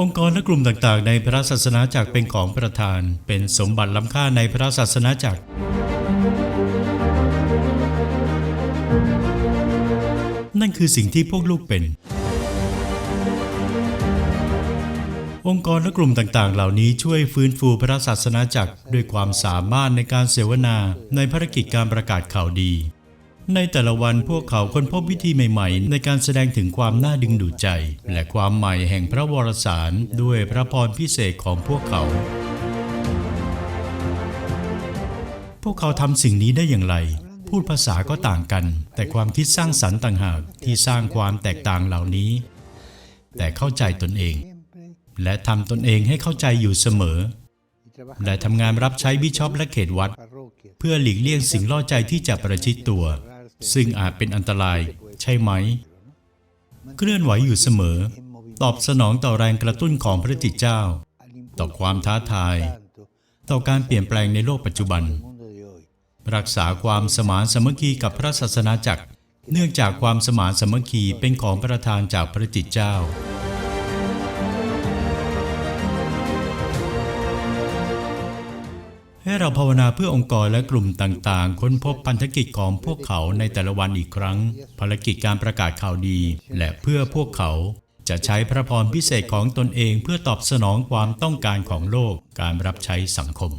องค์กรและกลุ่มต่างๆ ในพระศาสนาจักรเป็นของประธาน เป็นสมบัติล้ำค่าในพระศาสนาจักร นั่นคือสิ่งที่พวกลูกเป็น องค์กรและกลุ่มต่างๆ เหล่านี้ช่วยฟื้นฟูพระศาสนาจักรด้วยความสามารถในการเสวนาในภารกิจการประกาศข่าวดี ในแต่ละวันพวกเขาค้นพบวิธีใหม่ๆ ในการแสดงถึงความน่าดึงดูดใจ และความใหม่แห่งพระวรสารด้วยพระพรพิเศษของพวกเขา พวกเขาทำสิ่งนี้ได้อย่างไร พูดภาษาก็ต่างกัน แต่ความคิดสร้างสรรค์ต่างหากที่สร้างความแตกต่างเหล่านี้ แต่เข้าใจตนเอง และทำตนเองให้เข้าใจอยู่เสมอ และทำงานรับใช้บิชอปและเขตวัด เพื่อหลีกเลี่ยงสิ่งล่อใจที่จะประชิดตัว ซึ่งอาจเป็นอันตรายใช่ไหม เคลื่อนไหวอยู่เสมอ ตอบสนองต่อแรงกระตุ้นของพระจิตเจ้า ต่อความท้าทาย ต่อการเปลี่ยนแปลงในโลกปัจจุบัน รักษาความสมานสมัคคีกับพระศาสนาจักร เนื่องจากความสมานสมัคคีเป็นของประธานจากพระจิตเจ้า ให้เราภาวนาเพื่อองค์กรและกลุ่มต่างๆ ค้นพบพันธกิจของพวกเขาในแต่ละวันอีกครั้ง ภารกิจการประกาศข่าวดี และเพื่อพวกเขาจะใช้พระพรพิเศษของตนเองเพื่อตอบสนองความต้องการของโลกการรับใช้สังคม